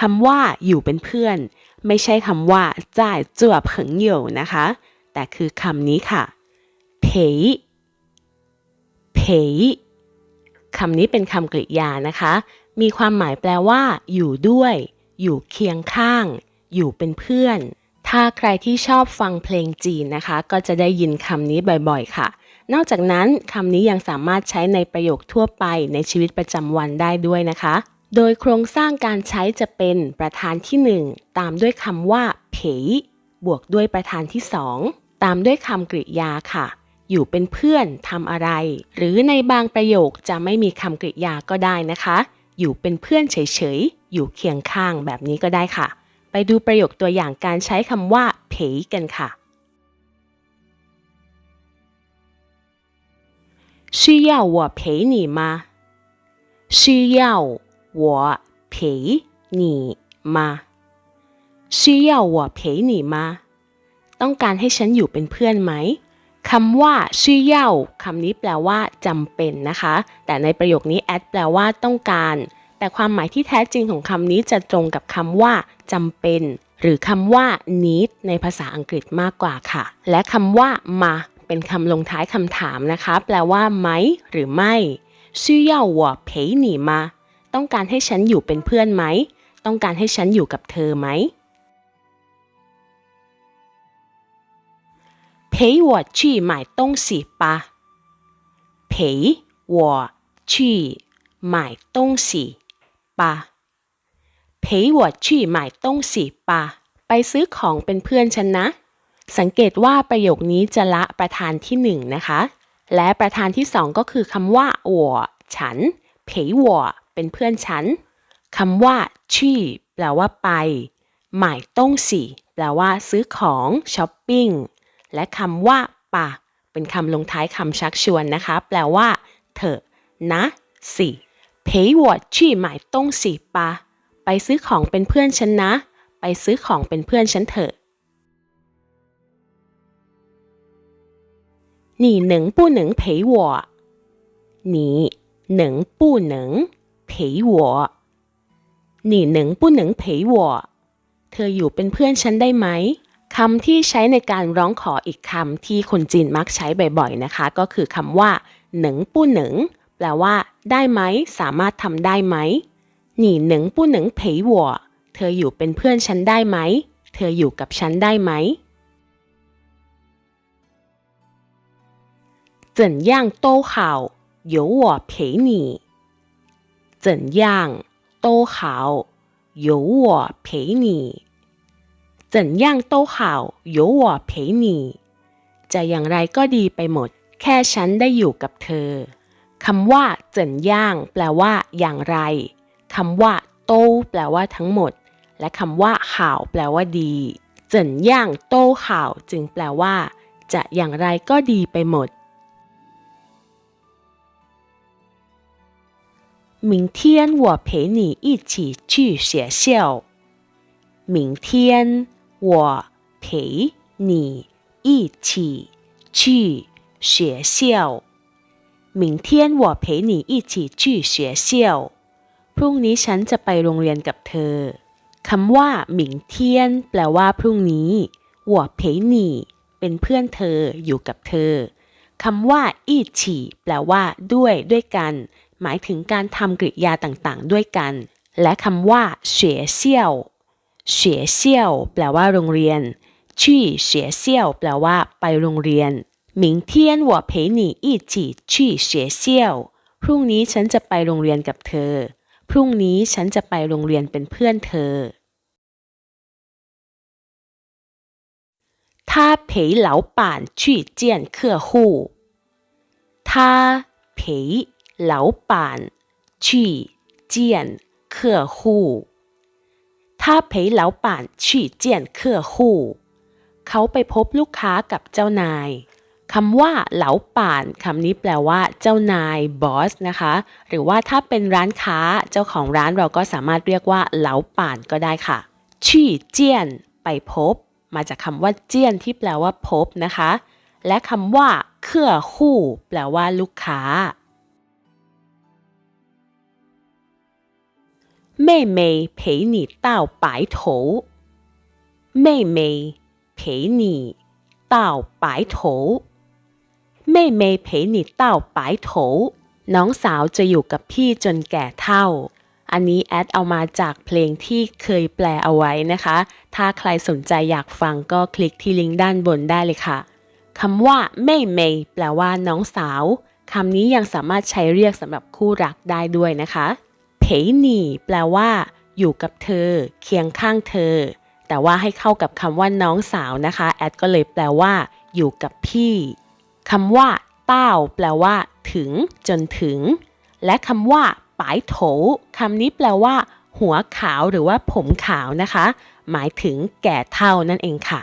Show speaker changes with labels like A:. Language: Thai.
A: คำว่าอยู่เป็นเพื่อน ไม่ใช่คำว่าจ่ายจั่วเผิงเหยวนะคะ แต่คือคำนี้ค่ะเผยเผยคำนี้เป็นคำกริยานะคะ มีความหมายแปลว่า อยู่ด้วย อยู่เคียงข้าง อยู่เป็นเพื่อน ถ้าใครที่ชอบฟังเพลงจีนนะคะ ก็จะได้ยินคำนี้บ่อยๆ ค่ะ นอกจากนั้นคำนี้ยังสามารถใช้ในประโยคทั่วไปในชีวิตประจำวันได้ด้วยนะคะ โดยโครงสร้างการใช้จะเป็นประธานที่หนึ่งตามด้วยคำว่าเผยบวกด้วยประธานที่สองตามด้วยคำกริยาค่ะ อยู่เป็นเพื่อนทำอะไร หรือในบางประโยคจะไม่มีคำกริยาก็ได้นะคะ อยู่เป็นเพื่อนเฉยๆ อยู่เคียงข้างแบบนี้ก็ได้ค่ะ ไปดูประโยคตัวอย่างการใช้คำว่าเผยกันค่ะ 需要我陪你吗？需要 我陪你吗？需要我陪你吗？ต้องการให้ฉันอยู่เป็นเพื่อนไหมคำว่าชื่อเย่าคำนี้แปลว่าจำเป็นนะคะ แต่ในประโยคนี้แอดแปลว่าต้องการ แต่ความหมายที่แท้จริงของคำนี้จะตรงกับคำว่าจำเป็น หรือคำว่า need ในภาษาอังกฤษมากกว่าค่ะ และคำว่ามาเป็นคำลงท้ายคำถามนะคะ แปลว่าไหม หรือไม่需要我陪你吗 ต้องการให้ฉันอยู่เป็นเพื่อนไหม ต้องการให้ฉันอยู่กับเธอไหม陪我去买东西吧陪我去买东西吧陪我去买东西吧ไปซื้อของเป็นเพื่อนฉันนะ สังเกตว่าประโยคนี้จะละประธานที่หนึ่งนะคะ และประธานที่สองก็คือคำว่า我ฉัน陪我 เป็นเพื่อนฉันคำว่าชี่แปลว่าไปหมายต้งสี่แปลว่า ซื้อของช้อปปิ้ง และคำว่าปะเป็นคำลงท้ายคำชักชวนนะคะ แปลว่า เถอะ นะสิ陪我去买东西吧ไปซื้อของเป็นเพื่อนฉันนะ ไปซื้อของเป็นเพื่อนฉันเถอะ你能不能陪我？你能不能 陪我？你能不能陪我？เธออยู่เป็นเพื่อนฉันได้ไหมคำที่ใช้ในการร้องขออีกคำที่คนจีนมักใช้บ่อยๆนะคะ ก็คือคำว่าหนึ่งปู้หนึ่งแปลว่า ได้ไหม สามารถทำได้ไหม你能不能陪我เธออยู่เป็นเพื่อนฉันได้ไหม เธออยู่กับฉันได้ไหม怎样都好，有我陪你。 怎样都好，有我陪你。怎样都好，有我陪你。จะอย่างไรก็ดีไปหมด แค่ฉันได้อยู่กับเธอ คำว่าเจินย่าง แปลว่า อย่างไร คำว่า โตแปลว่าทั้งหมด และคำว่าห่าวแปลว่าดีเจินย่างโตห่าวจึงแปลว่า จะอย่างไรก็ดีไปหมด 明天我陪你一起去学校。明天我陪你一起去学校。明天我陪你一起去学校。พรุ่งนี้ฉันจะไปโรงเรียนกับเธอ คำว่าหมิงเทียนแปลว่าพรุ่งนี้我陪你เป็นเพื่อนเธออยู่กับเธอ คำว่าอีฉีแปลว่า ด้วยด้วยกัน หมายถึงการทำกริยาต่างๆ ด้วยกัน และคำว่าเฉยเซี่ยวเฉยเซี่ยวแปลว่าโรงเรียนชี่เฉยเซี่ยวแปลว่า ไปโรงเรียน明天我陪你一起去学校พรุ่งนี้ฉันจะไปโรงเรียนกับเธอ พรุ่งนี้ฉันจะไปโรงเรียนเป็นเพื่อนเธอ他陪老板去见客户他陪 老板ลาป่านชี่เจียนเครืค้าเเขาไปพบลูกค้ากับเจ้านายคำว่าเหลาป่านคำนี้แปลว่า เจ้านายบอสนะคะ หรือว่าถ้าเป็นร้านค้าเจ้าของร้านเราก็สามารถเรียกว่าเหลาป่านก็ได้ค่ะชี่เจียน ไปพบ มาจากคำว่าเจียนที่แปลว่าพบนะคะ และคำว่าเครือคู่ แปลว่าลูกค้า 妹妹陪你到白头妹妹陪你到白头妹妹陪你到白头น้องสาวจะอยู่กับพี่จนแก่เท่า อันนี้แอดเอามาจากเพลงที่เคยแปลเอาไว้นะคะ ถ้าใครสนใจอยากฟังก็คลิกที่ลิงก์ด้านบนได้เลยค่ะ คำว่าเม่เมยแปลว่าน้องสาว คำนี้ยังสามารถใช้เรียกสำหรับคู่รักได้ด้วยนะคะ เพยหนีแปลว่า อยู่กับเธอ เคียงข้างเธอ แต่ว่าให้เข้ากับคำว่าน้องสาวนะคะ แอดก็เลยแปลว่า อยู่กับพี่คำว่าเต้าแปลว่า ถึง จนถึง และคำว่าปายโถคำนี้แปลว่า หัวขาวหรือว่าผมขาวนะคะ หมายถึงแก่เท่านั่นเองค่ะ